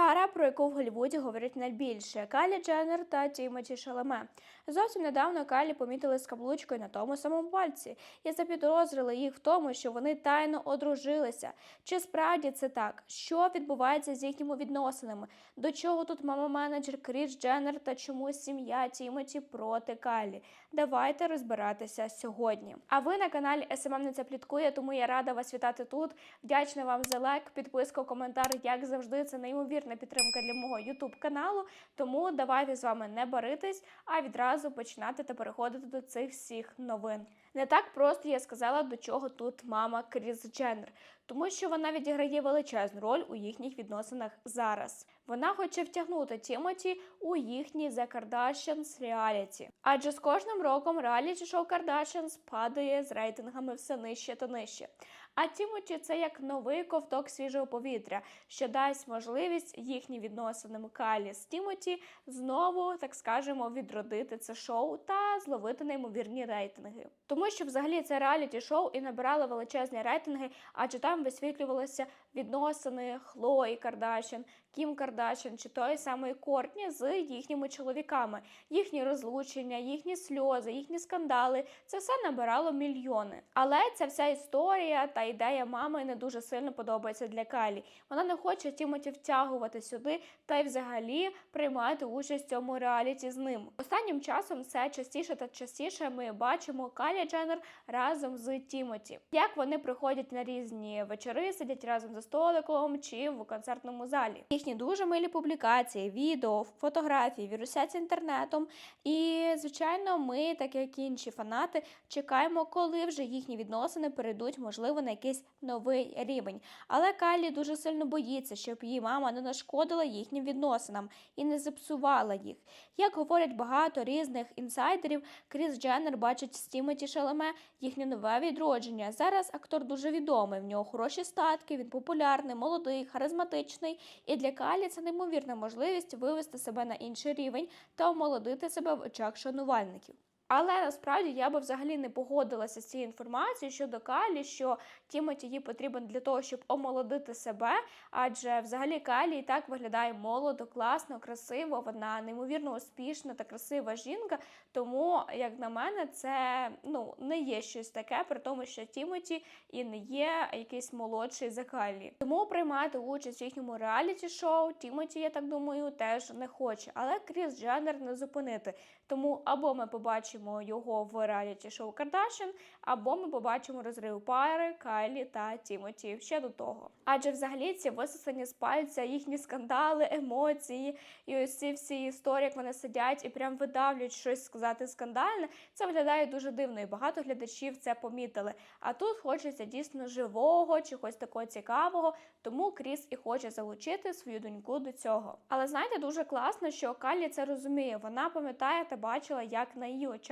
pa Пара, про яку в Голлівуді говорять найбільше Калі Дженнер та Тімоті Шаламе. Зовсім недавно Калі помітили з каблучкою на тому самому пальці і запідозрили їх в тому, що вони тайно одружилися. Чи справді це так? Що відбувається з їхніми відносинами? До чого тут мама-менеджер Кріс Дженнер та чому сім'я Тімоті проти Калі? Давайте розбиратися сьогодні. А ви на каналі СММ не це пліткує, тому я рада вас вітати тут. Вдячна вам за лайк, підписку, коментар. Як завжди, це неймовірна підтримка для мого YouTube каналу. Тому давайте з вами не баритись, а відразу починати та переходити до цих всіх новин. Не так просто я сказала, до чого тут мама Кріс Дженнер, тому що вона відіграє величезну роль у їхніх відносинах зараз. Вона хоче втягнути Тімоті у їхній The Kardashians реаліті. Адже з кожним роком реаліті шоу Kardashians падає з рейтингами все нижче та нижче. А Тімоті це як новий ковток свіжого повітря, що дасть можливість їхні відносини Калі з Тімоті знову, так скажемо, відродити це шоу та зловити неймовірні рейтинги. Тому що взагалі це реаліті шоу і набирало величезні рейтинги, адже там висвітлювалися відносини Хлої Кардашін, Кім Кардашін чи той самої Кортні з їхніми чоловіками, їхні розлучення, їхні сльози, їхні скандали. Це все набирало мільйони. Але ця вся історія та ідея мами не дуже сильно подобається для Калі. Вона не хоче Тімоті втягувати сюди та й взагалі приймати участь в цьому реаліті з ним. Останнім часом все частіше та частіше ми бачимо Калі Дженнер разом з Тімоті. Як вони приходять на різні вечори, сидять разом за столиком чи в концертному залі. Їхні дуже милі публікації, відео, фотографії вірусяться інтернетом. І, звичайно, ми, так як інші фанати, чекаємо, коли вже їхні відносини перейдуть, можливо, на якийсь новий рівень. Але Калі дуже сильно боїться, щоб її мама не нашкодила їхнім відносинам і не зіпсувала їх. Як говорять багато різних інсайдерів, Кріс Дженнер бачить з Тімоті Шалеме їхнє нове відродження. Зараз актор дуже відомий. В нього хороші статки, він популярний, молодий, харизматичний. І для Калі це неймовірна можливість вивести себе на інший рівень та омолодити себе в очах шанувальників. Але насправді я би взагалі не погодилася з цією інформацією щодо Калі, що Тімоті їй потрібен для того, щоб омолодити себе. Адже взагалі Калі і так виглядає молодо, класно, красиво. Вона неймовірно успішна та красива жінка. Тому, як на мене, це ну не є щось таке, при тому, що Тімоті і не є якийсь молодший за Калі. Тому приймати участь в їхньому реаліті-шоу Тімоті, я так думаю, теж не хоче. Але Кріс Дженнер не зупинити. Тому або ми побачимо його в реаліті шоу Кардашін, або ми побачимо розрив пари Кайлі та Тімоті ще до того. Адже взагалі ці висосані з пальця, їхні скандали, емоції і ось ці всі історії, як вони сидять і прям видавлюють щось сказати скандальне. Це виглядає дуже дивно, і багато глядачів це помітили. А тут хочеться дійсно живого, чогось такого цікавого, тому Кріс і хоче залучити свою доньку до цього. Але знаєте, дуже класно, що Калі це розуміє. Вона пам'ятає та бачила, як на її очах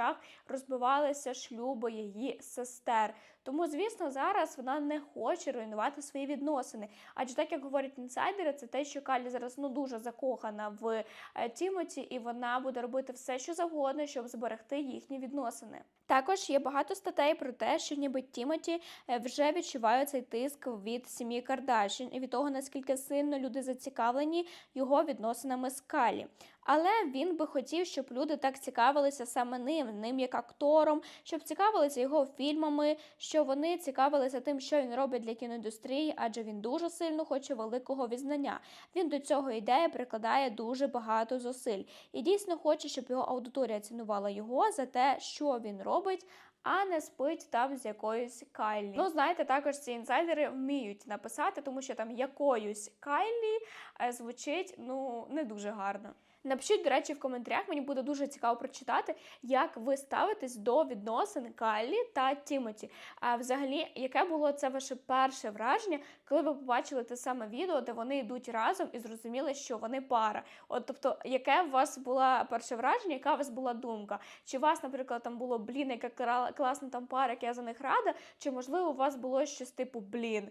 розбивалися шлюби її сестер. Тому, звісно, зараз вона не хоче руйнувати свої відносини. Адже так як говорять інсайдери, це те, що Калі зараз ну дуже закохана в е, Тімоті, і вона буде робити все, що завгодно, щоб зберегти їхні відносини. Також є багато статей про те, що ніби Тімоті е, вже відчуває цей тиск від сім'ї Кардашін і від того, наскільки сильно люди зацікавлені його відносинами з Калі. Але він би хотів, щоб люди так цікавилися саме ним, ним як актором, щоб цікавилися його фільмами, що вони цікавилися тим, що він робить для кіноіндустрії, адже він дуже сильно хоче великого візнання. Він до цього ідеї прикладає дуже багато зусиль і дійсно хоче, щоб його аудиторія цінувала його за те, що він робить. А не спить там з якоюсь Кайлі. Ну, знаєте, також ці інсайдери вміють написати, тому що там якоюсь Кайлі е, звучить ну не дуже гарно. Напишіть, до речі, в коментарях, мені буде дуже цікаво прочитати, як ви ставитесь до відносин Кайлі та Тімоті. А взагалі, яке було це ваше перше враження, коли ви побачили те саме відео, де вони йдуть разом і зрозуміли, що вони пара? От тобто, яке у вас було перше враження, яка у вас була думка? Чи у вас, наприклад, там було блін, яка класна там пара, як я за них рада? Чи можливо у вас було щось типу блін?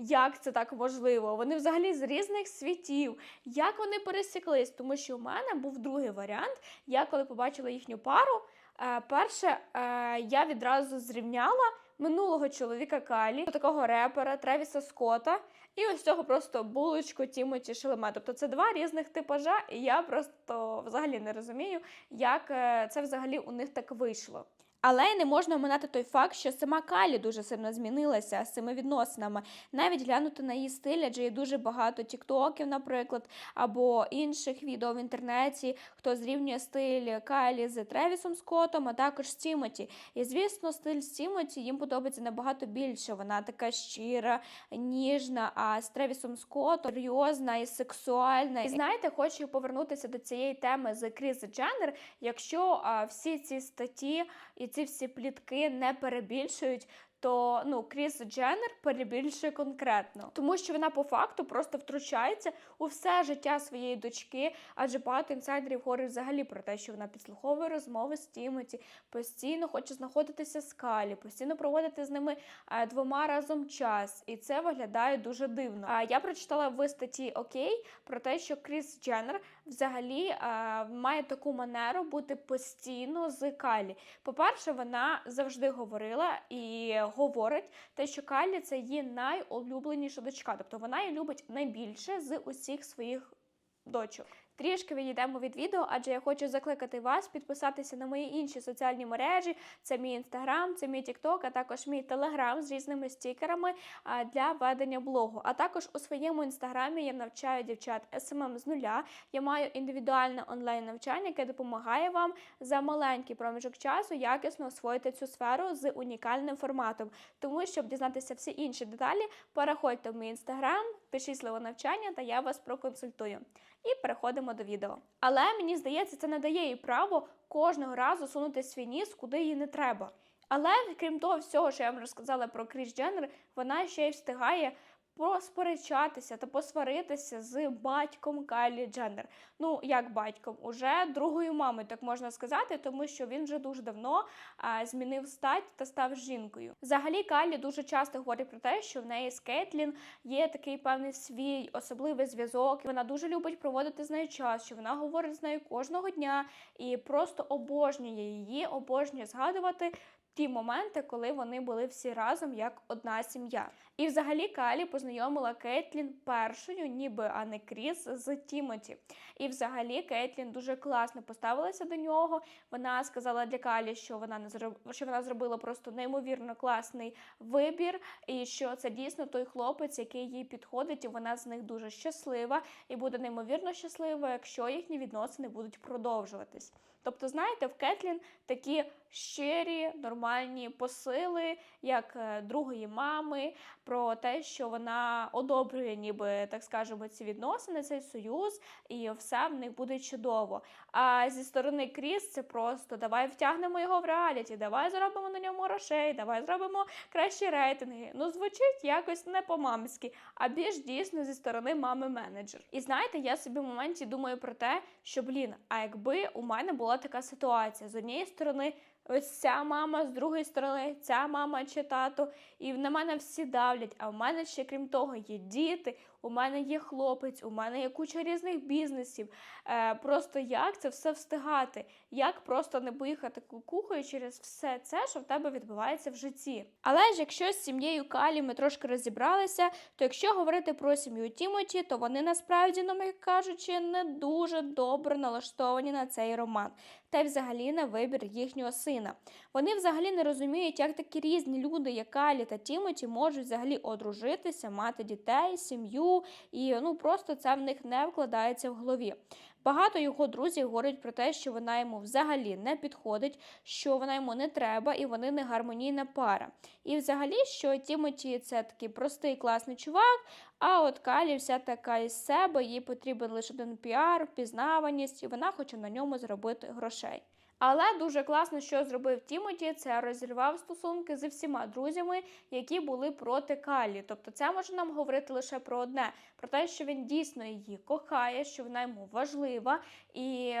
Як це так можливо? Вони взагалі з різних світів. Як вони пересіклись? Тому що у мене був другий варіант. Я коли побачила їхню пару, е, перше е, я відразу зрівняла минулого чоловіка Калі, такого репера Тревіса Скотта, і ось цього просто булочку Тімоті Шелеме. Тобто це два різних типажа, і я просто взагалі не розумію, як е, це взагалі у них так вийшло. Але не можна оминати той факт, що сама Калі дуже сильно змінилася з цими відносинами. Навіть глянути на її стиль, адже є дуже багато тіктоків, наприклад, або інших відео в інтернеті, хто зрівнює стиль Кайлі з Тревісом Скоттом, а також з Тімоті. І звісно, стиль з Тімоті їм подобається набагато більше. Вона така щира, ніжна, а з Тревісом Скоттом серйозна і сексуальна. І знаєте, хочу повернутися до цієї теми з Кріс Дженнер, якщо а, всі ці статті і ці всі плітки не перебільшують. То ну Кріс Дженнер перебільшує конкретно, тому що вона по факту просто втручається у все життя своєї дочки, адже багато інсайдерів говорять взагалі про те, що вона підслуховує розмови з Тімоті, постійно хоче знаходитися з Калі, постійно проводити з ними е, двома разом час, і це виглядає дуже дивно. А я прочитала в статті Окей про те, що Кріс Дженнер взагалі е, має таку манеру бути постійно з Калі. По-перше, вона завжди говорила і говорить те, що Калі це її найулюбленіша дочка, тобто вона її любить найбільше з усіх своїх дочок. Трішки відійдемо від відео, адже я хочу закликати вас підписатися на мої інші соціальні мережі. Це мій інстаграм, це мій тікток, а також мій телеграм з різними стікерами для ведення блогу. А також у своєму інстаграмі я навчаю дівчат СММ з нуля. Я маю індивідуальне онлайн навчання, яке допомагає вам за маленький проміжок часу якісно освоїти цю сферу з унікальним форматом. Тому, щоб дізнатися всі інші деталі, переходьте в мій інстаграм, пишіть слово навчання, та я вас проконсультую. І переходимо до відео. Але мені здається, це не дає їй право кожного разу сунути свій ніс, куди їй не треба. Але крім того всього, що я вам розказала про Кріс Дженнер, вона ще й встигає посперечатися та посваритися з батьком Кайлі Дженнер. Ну, як батьком, уже другою мамою, так можна сказати, тому що він вже дуже давно а, змінив стать та став жінкою. Взагалі, Кайлі дуже часто говорить про те, що в неї з Кейтлін є такий певний свій особливий зв'язок. Вона дуже любить проводити з нею час, що вона говорить з нею кожного дня і просто обожнює її, обожнює згадувати ті моменти, коли вони були всі разом як одна сім'я. І взагалі Калі познайомила Кейтлін першою, ніби а не Кріс, з Тімоті. І взагалі Кейтлін дуже класно поставилася до нього. Вона сказала для Калі, що вона не зроб... що вона зробила просто неймовірно класний вибір, і що це дійсно той хлопець, який їй підходить, і вона з них дуже щаслива і буде неймовірно щаслива, якщо їхні відносини будуть продовжуватись. Тобто, знаєте, в Кетлін такі щирі, нормальні посили, як е, другої мами, про те, що вона одобрює, ніби так скажемо, ці відносини, цей союз, і все в них буде чудово. А зі сторони Кріс це просто давай втягнемо його в реаліті, давай зробимо на ньому грошей, давай зробимо кращі рейтинги. Ну, звучить якось не по-мамськи, а більш дійсно зі сторони мами-менеджер. І знаєте, я собі в моменті думаю про те, що блін, а якби у мене була така ситуація з однієї сторони. Ось ця мама, з другої сторони, ця мама чи тато, і на мене всі давлять. А в мене ще, крім того, є діти, у мене є хлопець, у мене є куча різних бізнесів. Е, Просто як це все встигати? Як просто не поїхати кукухою через все це, що в тебе відбувається в житті? Але ж якщо з сім'єю Калі ми трошки розібралися, то якщо говорити про сім'ю Тімоті, то вони насправді, ну кажучи, не дуже добре налаштовані на цей роман. Та й взагалі на вибір їхнього сина. Вони взагалі не розуміють, як такі різні люди, як Алі та Тімоті, можуть взагалі одружитися, мати дітей, сім'ю, і ну просто це в них не вкладається в голові. Багато його друзів говорять про те, що вона йому взагалі не підходить, що вона йому не треба, і вони не гармонійна пара. І взагалі, що Тімоті це такий простий класний чувак, а от Калі вся така із себе, їй потрібен лише один піар, впізнаваність, і вона хоче на ньому зробити грошей. Але дуже класно, що зробив Тімоті, це розірвав стосунки зі всіма друзями, які були проти Калі. Тобто, це може нам говорити лише про одне: про те, що він дійсно її кохає, що вона йому важлива, і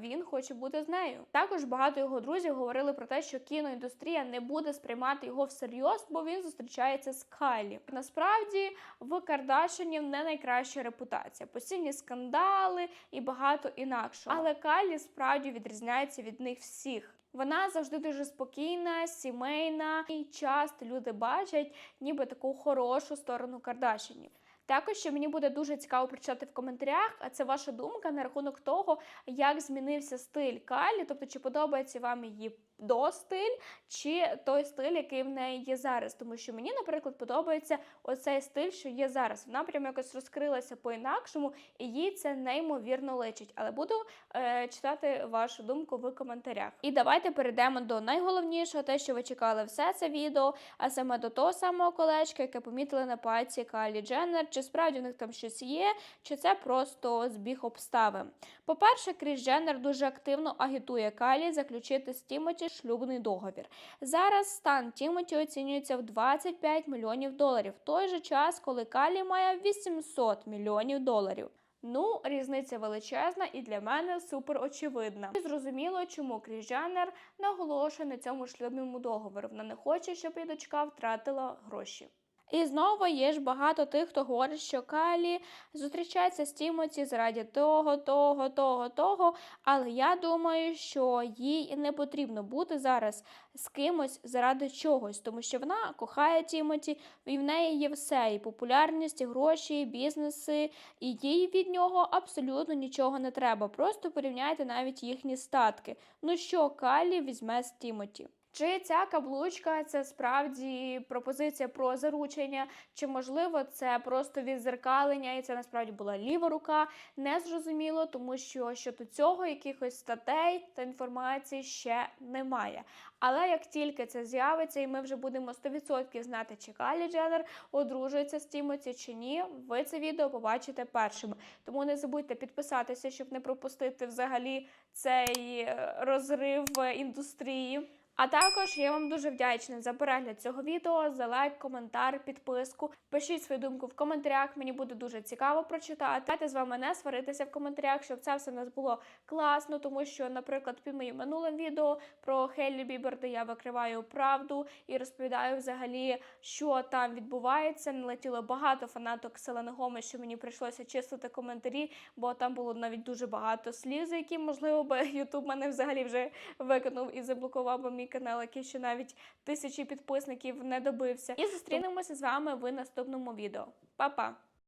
він хоче бути з нею. Також багато його друзів говорили про те, що кіноіндустрія не буде сприймати його всерйоз, бо він зустрічається з Калі. Насправді в Кардашинів не найкраща репутація, постійні скандали і багато інакшого. Але Калі справді відрізняється від від них всіх. Вона завжди дуже спокійна, сімейна, і часто люди бачать ніби таку хорошу сторону Кардашинів. Також що мені буде дуже цікаво прочитати в коментарях, а це ваша думка на рахунок того, як змінився стиль Калі, тобто чи подобається вам її до стиль, чи той стиль, який в неї є зараз. Тому що мені, наприклад, подобається оцей стиль, що є зараз. Вона прям якось розкрилася по-інакшому, і їй це неймовірно личить. Але буду е, читати вашу думку в коментарях. І давайте перейдемо до найголовнішого, те, що ви чекали все це відео, а саме до того самого колечка, яке помітили на пальці Калі Дженнер. Чи справді у них там щось є, чи це просто збіг обставин. По-перше, Кріс Дженнер дуже активно агітує Калі заключити з Тімоті шлюбний договір. Зараз стан Тімоті оцінюється в 25 мільйонів доларів, в той же час, коли Калі має 800 мільйонів доларів. Ну, різниця величезна і для мене супер очевидна. І зрозуміло, чому Кріс Дженнер наголошує на цьому шлюбному договору. Вона не хоче, щоб її дочка втратила гроші. І знову є ж багато тих, хто говорить, що Калі зустрічається з Тімоті заради того, того, того, того. Але я думаю, що їй не потрібно бути зараз з кимось заради чогось, тому що вона кохає Тімоті, і в неї є все: і популярність, і гроші, і бізнеси, і їй від нього абсолютно нічого не треба. Просто порівняйте навіть їхні статки. Ну що Калі візьме з Тімоті? Чи ця каблучка це справді пропозиція про заручення, чи можливо це просто відзеркалення, і це насправді була ліва рука? Не зрозуміло, тому що щодо цього якихось статей та інформації ще немає. Але як тільки це з'явиться, і ми вже будемо 100% знати, чи Калі Дженнер одружується з Тімоті чи ні, ви це відео побачите першими. Тому не забудьте підписатися, щоб не пропустити взагалі цей е, розрив індустрії. А також я вам дуже вдячна за перегляд цього відео, за лайк, коментар, підписку. Пишіть свою думку в коментарях, мені буде дуже цікаво прочитати. Давайте з вами не сваритися в коментарях, щоб це все в нас було класно, тому що, наприклад, під моїм минулим відео про Хеллі Бібер, де я викриваю правду і розповідаю взагалі, що там відбувається. Налетіло багато фанаток Селени Гоми, що мені прийшлося чистити коментарі, бо там було навіть дуже багато слів, за які, можливо, би Ютуб мене взагалі вже викинув і заблокував мій канал, який ще навіть тисячі підписників не добився. І зустрінемося з вами в наступному відео. Па-па!